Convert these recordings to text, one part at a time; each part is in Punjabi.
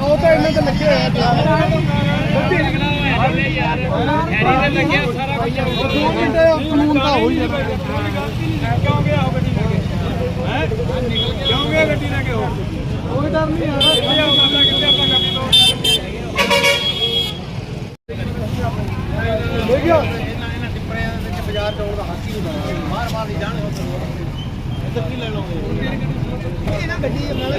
ਉਹ ਤਾਂ ਇਹਨਾਂ ਤੇ ਲੱਗੇ ਹੋਇਆ ਦੋ ਘੰਟੇ ਕਾਨੂੰਨ ਦਾ ਹੋਈ ਕਿਉਂ ਗਿਆ ਉਹ ਗੱਡੀ ਨਾਲ ਹੈ ਕਿਉਂ ਗਿਆ ਗੱਡੀ ਨਾਲ ਕਿਉਂ ਕੋਈ ਡਰ ਨਹੀਂ ਆ ਰਿਹਾ ਕਿੱਥੇ ਆਪਾਂ ਗੱਡੀ ਤੋਂ ਲੈ ਗਿਆ ਬਾਜ਼ਾਰ ਚੌੜ ਦਾ ਹੱਕ ਹੀ ਨਹੀਂ ਮਾਰ ਮਾਰ ਦੀ ਜਾਣ ਇੱਧਰ ਕੀ ਲੈ ਲਓਗੇ ਇਹ ਗੱਡੀ ਨਾਲੇ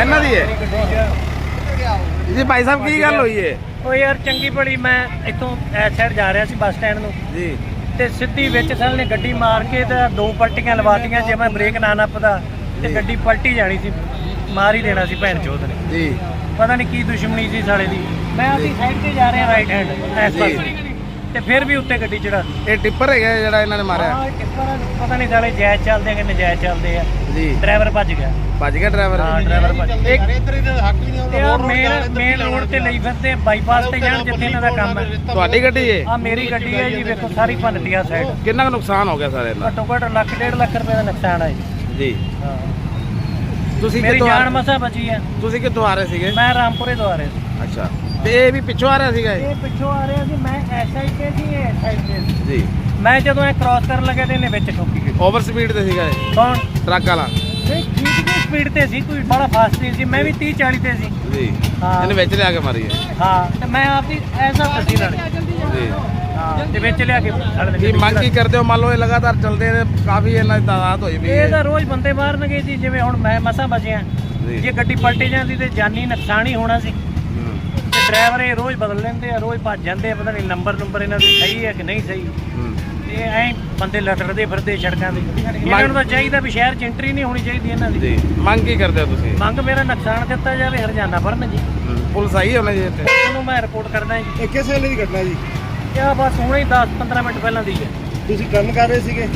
ਇਹਨਾਂ ਦੀ ਹੈ ਜੀ ਭਾਈ ਸਾਹਿਬ ਕੀ ਗੱਲ ਹੋਈ ਹੈ ਉਹ ਯਾਰ ਚੰਗੀ ਭਲੀ ਮੈਂ ਇੱਥੋਂ ਐ ਸਾਈਡ ਜਾ ਰਿਹਾ ਸੀ ਬੱਸ ਸਟੈਂਡ ਨੂੰ। ਜੀ। ਤੇ ਸਿੱਧੀ ਵਿੱਚ ਸਾਲ ਨੇ ਗੱਡੀ ਮਾਰ ਕੇ ਤੇ ਦੋ ਪਲਟੀਆਂ ਲਵਾਤੀਆਂ ਜੇ ਮੈਂ ਬ੍ਰੇਕ ਨਾ ਨੱਪਦਾ ਤੇ ਗੱਡੀ ਪਲਟੀ ਜਾਣੀ ਸੀ ਮਾਰ ਹੀ ਦੇਣਾ ਸੀ ਭੈਣ ਚੋਦ ਨੇ। ਜੀ। ਪਤਾ ਨਹੀਂ ਕੀ ਦੁਸ਼ਮਣੀ ਸੀ ਸਾਲੇ ਦੀ। ਮੈਂ ਆਪਣੀ ਸਾਈਡ ਤੇ ਜਾ ਰਿਹਾ ਰਾਈਟ ਹੈਂਡ ਜੀ। ਪਾਸੇ। ਤੇ ਫਿਰ ਵੀ ਉੱਤੇ ਗੱਡੀ ਚੜਾ ਇਹ ਟਿੱਪਰ ਹੈਗਾ ਜਿਹੜਾ ਇਹਨਾਂ ਨੇ ਮਾਰਿਆ। ਹਾਂ ਟਿੱਪਰ ਪਤਾ ਨਹੀਂ ਸਾਲੇ ਜਾਇਜ਼ ਚੱਲਦੇ ਆ ਕਿ ਨਜਾਇਜ਼ ਚੱਲਦੇ ਆ। ਜੀ। ਡਰਾਈਵਰ ਭੱਜ ਗਿਆ। ਭੱਜ ਗਿਆ ਡਰਾਈਵਰ। ਹਾਂ ਡਰਾਈਵਰ ਭੱਜ ਗਿਆ। ਇੱਕ ਇੱਧਰ ਹੀ ਹੱਕ ਹੀ ਨਹੀਂ ਤੇ ਆ ਮੇਨ ਮੇਨ ਰੋਡ ਤੇ ਲਈ ਫਿਰਦੇ ਬਾਈਪਾਸ ਤੇ ਜਾਣ ਜਿੱਥੇ ਇਹਨਾਂ ਦਾ ਕੰਮ ਹੈ। ਤੁਹਾਡੀ ਗੱਡੀ ਹੈ ਆ ਮੇਰੀ ਗੱਡੀ ਹੈ ਜੀ ਵੇਖੋ ਸਾਰੀ ਭੰਨਤੀ ਆ ਸਾਈਡ ਕਿੰਨਾ ਕੁ ਨੁਕਸਾਨ ਹੋ ਗਿਆ ਸਾਰੇ ਇਹਨਾਂ ਘੱਟੋ ਘੱਟ ਲੱਖ ਡੇਢ ਲੱਖ ਰੁਪਏ ਦਾ ਨੁਕਸਾਨ ਹੈ ਜੀ। ਜੀ। ਹਾਂ। ਤੁਸੀਂ ਮੇਰੀ ਕਿੱਥੋਂ ਜਾਨ ਮਸਾ ਬਚੀ ਹੈ। ਤੁਸੀਂ ਕਿੱਥੋਂ ਆ ਰਹੇ ਸੀਗੇ? ਮੈਂ ਰਾਮਪੁਰੇ ਤੋਂ ਆ ਰਿਹਾ ਸੀ। ਅੱਛਾ। ਤੇ ਇਹ ਵੀ ਪਿੱਛੋਂ ਆ ਰਿਹਾ ਸੀਗਾ ਇਹ? ਇਹ ਪਿੱਛੋਂ ਆ ਰਿਹਾ ਸੀ ਮੈਂ ਐਸ ਆਈ ਤੇ ਸੀ ਇਹ ਐਸ ਆਈ ਤੇ ਸੀ। ਜੀ। ਮੈਂ ਜਦੋਂ ਇਹ ਕ੍ਰਾਸ ਕਰਨ ਲੱਗਾ ਤੇ ਇਹਨੇ ਵਿੱਚ ਠੋਕੀ। ਗਈ ਓਵਰ ਸਪੀਡ ਤੇ ਸੀਗਾ ਇਹ? ਕੌਣ? ਟਰੱਕ ਵਾਲਾ। ਨਹੀਂ ਠੀਕ ਦੀ ਸਪੀਡ ਤੇ ਸੀ ਕੋਈ ਬੜਾ ਫਾਸਟ ਨਹੀਂ ਸੀ ਮੈਂ ਵੀ 30 40 ਤੇ ਸੀ। ਜੀ। ਹਾਂ। ਇਹਨੇ ਵਿੱਚ ਲਿਆ ਕੇ ਮਾਰੀ ਹੈ। ਹਾਂ ਤੇ ਮੈਂ ਆਪਦੀ ਐਸਾ ਕੱਢੀ ਨਾਲ। ਜੀ। ਹਾਂ ਤੇ ਵਿੱਚ ਲਿਆ ਕੇ ਛੱਡ ਕੀ ਦਿੱਤੀ ਮੰਗ ਕੀ ਕਰਦੇ ਹੋ? ਮੰਨ ਲਓ ਇਹ ਲਗਾਤਾਰ ਚੱਲਦੇ ਨੇ ਕਾਫੀ ਇਹਨਾਂ ਦੀ ਤਾਦਾਦ ਹੋਈ ਵੀ ਇਹ ਤਾਂ ਰੋਜ਼ ਬੰਦੇ ਮਾਰਨਗੇ ਜੀ ਜਿਵੇਂ ਹੁਣ ਮੈਂ ਮਸਾ ਬਚਿਆ। ਜੀ। ਜੇ ਗੱਡੀ ਪਲਟੀ ਜਾਂਦੀ ਤੇ ਜਾਨੀ ਨੁਕਸਾਨ ਹੀ ਹੋਣਾ ਸੀ। ਡਰਾਈਵਰ ਇਹ ਰੋਜ਼ ਬਦਲ ਲੈਂਦੇ ਆ ਰੋਜ਼ ਭੱਜ ਜਾਂਦੇ ਆ ਪਤਾ ਨਹੀਂ ਨੰਬਰ ਨੰਬਰ ਇਹਨਾਂ ਦੇ ਸਹੀ ਹੈ ਕਿ ਨਹੀਂ ਸਹੀ। ਇਹ ਐਂ ਬੰਦੇ ਲਟੜਦੇ ਫਿਰਦੇ ਸੜਕਾਂ ਤੇ। ਇਹਨਾਂ ਨੂੰ ਤਾਂ ਚਾਹੀਦਾ ਵੀ ਸ਼ਹਿਰ ਚ ਐਂਟਰੀ ਨਹੀਂ ਹੋਣੀ ਚਾਹੀਦੀ ਇਹਨਾਂ ਦੀ। ਜੀ। ਮੰਗ ਕੀ ਕਰਦੇ ਹੋ ਤੁਸੀਂ? ਮੰਗ ਮੇਰਾ ਨੁਕਸਾਨ ਦਿੱਤਾ ਜਾਵੇ ਹਰਜਾਨਾ ਭਰਨ ਜੀ। ਪੁਲਿਸ ਆਈ ਹੋਣਾ ਜੀ ਇੱਥੇ? ਉਹਨੂੰ ਮੈਂ ਰਿਪੋਰਟ ਕਰਦਾ ਜੀ। ਇਹ ਕਿਸ ਵੇਲੇ ਦੀ ਘਟਨਾ ਜੀ? ਕਿਆ ਬਸ ਹੁਣੇ ਹੀ 10 15 ਮਿੰਟ ਪਹਿਲਾਂ ਦੀ ਹੈ। ਤੁਸੀਂ ਕੰਮ ਕਰ ਰਹੇ ਸੀਗੇ?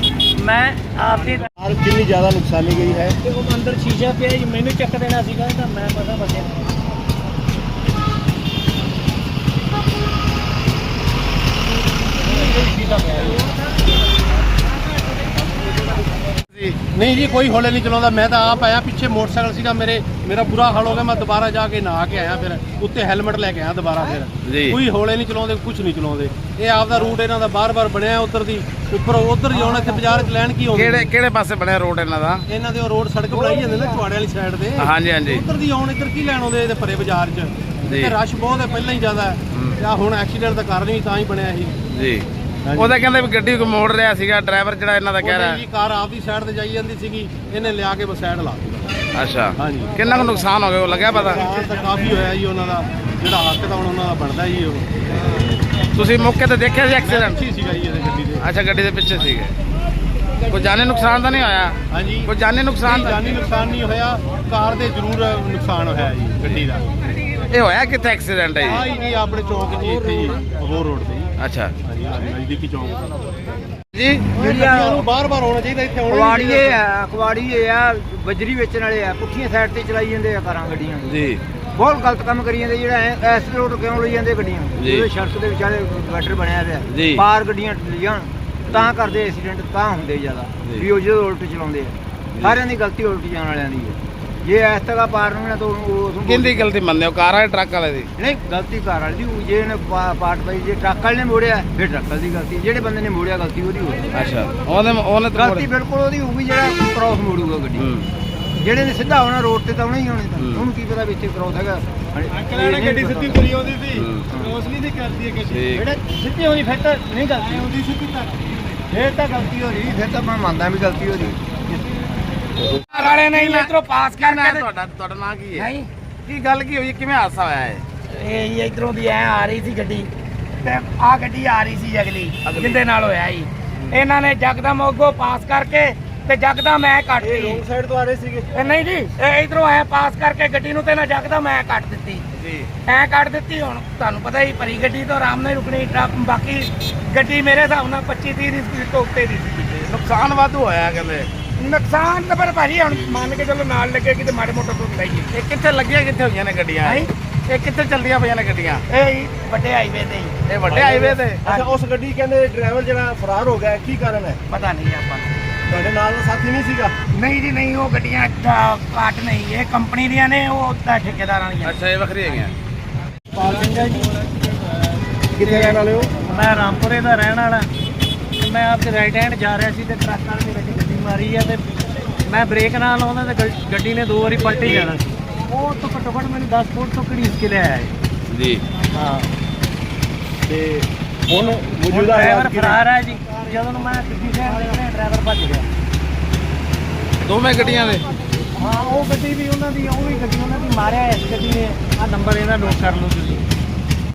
ਮੈਂ ਆਪਦੀ ਕਾਰ ਕਿੰਨੀ ਜ਼ਿਆਦਾ ਨੁਕਸਾਨੀ ਗਈ ਹੈ? ਤੇ ਉਹ ਅੰਦਰ ਸ਼ੀਸ਼ਾ ਪਿਆ ਜੀ ਮੈਨੂੰ ਚੱਕ ਦੇਣਾ ਸੀਗਾ ਤਾਂ ਮੈਂ ਪਤਾ ਬਚਿਆ। ਨਹੀਂ ਜੀ ਕੋਈ ਹੌਲੇ ਨਹੀਂ ਚਲਾਉਂਦਾ। ਮੈਂ ਤਾਂ ਆਪ ਆਇਆ ਪਿੱਛੇ ਮੋਟਰਸਾਈਕਲ ਸੀਗਾ ਮੇਰੇ। ਮੇਰਾ ਬੁਰਾ ਹਾਲ ਹੋ ਗਿਆ ਮੈਂ ਦੁਬਾਰਾ ਜਾ ਕੇ ਨਹਾ ਕੇ ਆਇਆ ਫਿਰ। ਉੱਤੇ ਹੈਲਮਟ ਲੈ ਕੇ ਆਇਆ ਦੁਬਾਰਾ ਫਿਰ। ਕੋਈ ਹੌਲੇ ਨਹੀਂ ਚਲਾਉਂਦੇ ਕੁਝ ਨਹੀਂ ਚਲਾਉਂਦੇ। ਇਹ ਆਪਦਾ ਰੂਟ ਇਹਨਾਂ ਦਾ ਬਾਰ-ਬਾਰ ਬਣਿਆ ਉਧਰ ਦੀ। ਉੱਪਰ ਉਧਰ ਹੀ ਆਉਣਾ ਇੱਥੇ ਬਾਜ਼ਾਰ 'ਚ ਲੈਣ ਕੀ ਆਉਂਦੇ ਕਿਹੜੇ ਕਿਹੜੇ ਪਾਸੇ ਬਣਿਆ ਰੋਡ ਇਹਨਾਂ ਦਾ? ਇਹਨਾਂ ਦੇ ਉਹ ਰੋਡ ਸੜਕ ਬਣਾਈ ਜਾਂਦੇ ਨੇ ਚਵਾੜੇ ਵਾਲੀ ਸਾਈਡ ਤੇ। ਹਾਂਜੀ ਹਾਂਜੀ। ਉਧਰ ਦੀ ਆਉਣ ਇੱਧਰ ਕੀ ਲੈਣ ਆਉਂਦੇ ਇਹਦੇ ਪਰੇ ਬਾਜ਼ਾਰ 'ਚ। ਤੇ ਰਸ਼ ਬਹੁਤ ਹੈ ਪਹਿਲਾਂ ਹੀ ਜ਼ਿਆਦਾ ਹੈ। ਆਹ ਹੁਣ ਐਕਸੀਡੈਂਟ ਦਾ ਕਾਰਨ ਵੀ ਤਾਂ ਹੀ ਬਣਿਆ ਸੀ ਜੀ। ਉਹਦਾ ਕਹਿੰਦੇ ਵੀ ਗੱਡੀ ਕੋ ਮੋੜ ਰਿਹਾ ਸੀਗਾ ਡਰਾਈਵਰ ਜਿਹੜਾ ਇਹਨਾਂ ਦਾ ਕਹਿ ਰਿਹਾ। ਜੀ ਕਾਰ ਆਪਦੀ ਸਾਈਡ ਤੇ ਜਾਈ ਜਾਂਦੀ ਸੀਗੀ ਇਹਨੇ ਲਿਆ ਕੇ ਬਸ ਸਾਈਡ ਲਾ ਦਿੱਤਾ। ਅੱਛਾ। ਹਾਂਜੀ। ਕਿੰਨਾ ਕੁ ਨੁਕਸਾਨ ਹੋ ਗਿਆ ਉਹ ਲੱਗਿਆ ਪਤਾ? ਤਾਂ ਕਾਫੀ ਹੋਇਆ ਜੀ ਉਹਨਾਂ ਦਾ ਜਿਹੜਾ ਹੱਕ ਤਾਂ ਉਹਨਾਂ ਦਾ ਬਣਦਾ ਜੀ ਉਹ। ਤੁਸੀਂ ਮੌਕੇ ਤੇ ਦੇਖਿਆ ਸੀ ਐਕਸੀਡੈਂਟ ਅੱਛੀ ਸੀਗਾ ਜੀ ਇਹਦੇ ਗੱਡੀ ਦੇ। ਅੱਛਾ ਗੱਡੀ ਦੇ ਪਿੱਛੇ ਸੀਗੇ। ਕੋਈ ਜਾਨੀ ਨੁਕਸਾਨ ਤਾਂ ਨਹੀਂ ਹੋਇਆ? ਹਾਂਜੀ। ਕੋਈ ਜਾਨੀ ਨੁਕਸਾਨ ਜਾਨੀ ਨੁਕਸਾਨ ਨਹੀਂ ਹੋਇਆ ਕਾਰ ਦੇ ਜ਼ਰੂਰ ਨੁਕਸਾਨ ਹੋਇਆ ਜੀ ਗੱਡੀ ਦਾ। ਇਹ ਹੋਇਆ ਕਿੱਥੇ ਐਕਸੀਡੈਂਟ ਹੈ ਜੀ? ਹੀ ਜੀ ਆਪਣੇ ਚੌਂਕ ਜੀ ਇੱਥੇ ਜੀ ਹੋਰ ਰੋਡ ਤੇ ਅੱਛਾ। ਨਜ਼ਦੀਕੀ ਚੌਂਕ ਜੀ ਨੂੰ ਬਾਰ-ਬਾਰ ਆਉਣਾ ਚਾਹੀਦਾ ਇੱਥੇ ਆਉਣਾ ਕਵਾੜੀਏ ਆ ਕਵਾੜੀਏ ਆ ਬਜਰੀ ਵੇਚਣ ਵਾਲੇ ਆ ਪੁੱਠੀਆਂ ਸਾਈਡ ਤੇ ਚਲਾਈ ਜਾਂਦੇ ਆ ਕਾਰਾਂ ਗੱਡੀਆਂ ਜੀ। ਬਹੁਤ ਗਲਤ ਕੰਮ ਕਰੀ ਜਾਂਦੇ ਜਿਹੜਾ ਐ- ਐਸ ਰੋਡ ਕਿਉਂ ਲਈ ਜਾਂਦੇ ਗੱਡੀਆਂ ਜੀ। ਉਹਦੇ ਸੜਕ ਦੇ ਵਿਚਾਲੇ ਗਟਰ ਬਣਿਆ। ਪਿਆ ਪਾਰ ਗੱਡੀਆਂ ਜਾਣ ਤਾਂ ਕਰਦੇ ਐਕਸੀਡੈਂਟ ਤਾਂ ਹੁੰਦੇ ਜ਼ਿਆਦਾ। ਵੀ ਉਹ ਜਦੋਂ ਉਲਟ ਚਲਾਉਂਦੇ ਆ। ਸਾਰਿਆਂ ਦੀ ਗਲਤੀ ਉਲਟ ਜਾਣ ਵਾਲਿਆਂ ਦੀ ਹੈ। ਜੇ ਇਸ ਤੱਕ ਪਾਰ ਨੂੰ ਨਾ ਤਾਂ ਉਹ ਉਹ- ਕਿੰਦੀ ਗਲਤੀ ਮੰਨਦੇ ਹੋ? ਕਾਰ ਵਾਲੇ ਟਰੱਕ ਵਾਲੇ ਦੀ? ਨਹੀਂ ਗਲਤੀ ਕਾਰ ਵਾਲੀ ਦੀ ਹੋਊ। ਜੇ ਇਹਨੇ ਪਾ- ਪਾਟ ਪਈ ਜੇ ਟਰੱਕ ਵਾਲੇ ਨੇ ਮੋੜਿਆ ਫਿਰ ਟਰੱਕ ਵਾਲੇ ਦੀ ਗਲਤੀ ਜਿਹੜੇ ਬੰਦੇ ਨੇ ਮੋੜਿਆ ਗਲਤੀ ਉਹਦੀ ਹੋਊ। ਅੱਛਾ। ਉਹਨੇ ਉਹਨੇ ਤਾਂ ਗਲਤੀ ਬਿਲਕੁਲ ਉਹਦੀ ਹੋਊਗੀ ਜਿਹੜਾ ਕ੍ਰਾਸ ਮੋੜੂਗਾ ਗੱਡੀ। ਹੂੰ। ਜਿਹੜੇ ਨੇ ਸਿੱਧਾ ਆਉਣਾ ਰੋਡ ਤੇ ਤਾਂ ਆਉਣਾ ਹੀ ਆਉਣੇ। ਤਾਂ ਹੂੰ। ਉਹਨੂੰ ਕੀ ਪਤਾ ਵਿੱਚ ਕਰਾਉ ਹੈਗਾ। ਅੰਕਲ ਨੇ ਗੱਡੀ ਸਿੱਧੀ ਤੁਰੀ ਆਉਂਦੀ ਸੀ। ਹੂੰ। ਕ੍ਰੋਸ ਨਹੀਂ ਸੀ ਕਰਦੀ ਇਹ ਗੱਡੀ। ਠੀਕ। ਜਿਹੜੇ ਸਿੱਧੀ ਹੋਣੀ ਫਿਰ ਤਾਂ ਨਹੀਂ ਗਲਤੀ। ਆਉਂਦੀ ਸਿੱਧੀ ਤੱਕ ਫਿਰ ਤਾਂ ਗਲਤੀ ਹੋ ਰਹੀ ਫਿਰ ਤਾਂ ਮੈਂ ਮੰਨਦਾ ਵੀ ਗਲਤੀ ਹੋ ਰਹੀ। ਵਾਲੇ ਨੇ ਇਧਰੋਂ ਪਾਸ ਕਰਨਾ ਤੁਹਾਡਾ ਤੁਹਾਡਾ ਨਾਂ ਕੀ ਹੈ? ਨਹੀਂ। ਕੀ ਗੱਲ ਕੀ ਹੋਈ? ਕਿਵੇਂ ਹਾਦਸਾ ਹੋਇਆ ਹੈ ਇਹ ਇਧਰੋਂ ਦੀ ਐ ਆ ਰਹੀ ਸੀ ਗੱਡੀ ਤੇ ਆ ਗੱਡੀ ਆ ਰਹੀ ਸੀ ਅਗਲੀ ਅਗਲੀ। ਜਿੰਦੇ ਨਾਲ ਹੋਇਆ ਸੀ ਇਹਨਾਂ ਨੇ ਜਕਦਮ ਅੱਗੋਂ ਪਾਸ ਕਰਕੇ ਤੇ ਜਕਦਮ ਐ ਕੱਟਤੀ ਰੋਂਗ ਸਾਈਡ ਤੋਂ ਆ ਰਹੇ ਸੀਗੇ? ਇਹ ਨਹੀਂ ਜੀ ਇਹ ਇਧਰੋਂ ਐ ਪਾਸ ਕਰਕੇ ਗੱਡੀ ਨੂੰ ਤੇ ਨਾ ਜਕਦਮ ਐ ਕੱਟ ਦਿੱਤੀ। ਜੀ। ਐ ਕੱਟ ਦਿੱਤੀ ਹੁਣ ਤੁਹਾਨੂੰ ਪਤਾ ਹੀ ਭਰੀ ਗੱਡੀ ਤੋਂ ਆਰਾਮ ਨਾਲ ਰੁਕਣੀ ਟਰੱਕ ਬਾਕੀ ਗੱਡੀ ਮੇਰੇ ਹਿਸਾਬ ਨਾਲ 25 30 ਦੀ ਸਪੀਡ ਤੋਂ ਉੱਤੇ ਦੀ ਸੀ। ਨੁਕਸਾਨ ਵਾਧੂ ਹੋਇਆ ਕਹਿੰਦੇ। ਨੁਕਸਾਨ ਤਾਂ ਪਰ ਭਾਜੀ ਹੁਣ ਮੰਨ ਕੇ ਚਲੋ ਨਾਲ ਲੱਗੇਗੀ ਤੇ ਮਾੜੇ ਮੋਟੇ ਤੋਂ ਹੁੰਦਾ ਹੀ ਹੈ ਇਹ ਕਿੱਥੇ ਲੱਗੀਆਂ ਕਿੱਥੇ ਹੋਈਆਂ ਨੇ ਗੱਡੀਆਂ? ਹੈਂ? ਇਹ ਕਿੱਥੇ ਚੱਲਦੀਆਂ ਪਈਆਂ ਨੇ ਗੱਡੀਆਂ? ਇਹ ਹੀ ਵੱਡੇ ਹਾਈਵੇ ਤੇ ਹੀ ਇਹ ਵੱਡੇ ਹਾਈਵੇ ਤੇ? ਅੱਛਾ ਉਸ ਗੱਡੀ ਕਹਿੰਦੇ ਡਰਾਈਵਰ ਜਿਹੜਾ ਫਰਾਰ ਹੋ ਗਿਆ ਕੀ ਕਾਰਨ ਹੈ? ਪਤਾ ਨਹੀਂ ਆਪਾਂ ਨੂੰ। ਤੁਹਾਡੇ ਨਾਲ ਦਾ ਸਾਥੀ ਨਹੀਂ ਸੀਗਾ? ਨਹੀਂ ਜੀ ਨਹੀਂ ਉਹ ਗੱਡੀਆਂ ਅ, ਘੱਟ ਨਹੀਂ ਇਹ ਕੰਪਨੀ ਦੀਆਂ ਨੇ ਉਹ ਤਾਂ ਠੇਕੇਦਾਰਾਂ ਦੀਆਂ। ਅੱਛਾ ਇਹ ਵੱਖਰੀ ਹੈਗੀਆਂ। ਪਾਲ ਸਿੰਘ ਹੈ ਜੀ। ਕਿੱਥੇ ਰਹਿਣ ਵਾਲੇ ਹੋ? ਮੈਂ ਰਾਮਪੁਰੇ ਦਾ ਰਹਿਣ ਵਾਲਾ। ਤੇ ਮੈਂ ਆਪਦੇ ਰਾਈਟ ਹੈਂਡ ਜਾ ਰਿਹਾ ਸੀ ਤੇ ਟਰੱਕ ਵਾਲੇ ਨੇ ਗੱਡੀ ਮਾਰੀ ਆ ਤੇ ਮੈਂ ਬ੍ਰੇਕ ਨਾਲ ਲਾਉਂਦਾ ਤੇ ਗ- ਗੱਡੀ ਨੇ ਦੋ ਵਾਰੀ ਪਲਟੀ ਜਾਣਾ। ਸੀ ਉਹ ਤੋਂ ਘੱਟੋ ਘੱਟ ਮੈਨੂੰ 10 ਫੁੱਟ ਤੋਂ ਘੜੀਸ ਕੇ ਲਿਆਇਆ ਹੈ। ਜੀ। ਹਾਂ। ਤੇ ਹੁਣ ਮੌਜੂਦਾ ਡਰਾਈਵਰ ਹਾਲਾਤ ਕੀ ਨੇ? ਫਰਾਰ ਹੈ ਜੀ। ਜਦੋਂ ਨੂੰ ਮੈਂ ਦੂਜੀ ਸਾਈਡ ਦੇਖਿਆ ਡਰਾਈਵਰ ਭੱਜ ਗਿਆ। ਦੋਵੇਂ ਗੱਡੀਆਂ ਦੇ? ਹਾਂ ਉਹ ਗੱਡੀ ਵੀ ਉਹਨਾਂ ਦੀ ਉਹ ਵੀ ਗੱਡੀ ਉਹਨਾਂ ਦੀ ਮਾਰਿਆ ਇਸ ਗੱਡੀ ਨੇ। ਆ ਨੰਬਰ ਇਹਦਾ ਨੋਟ ਕਰ ਲਓ ਤੁਸੀਂ।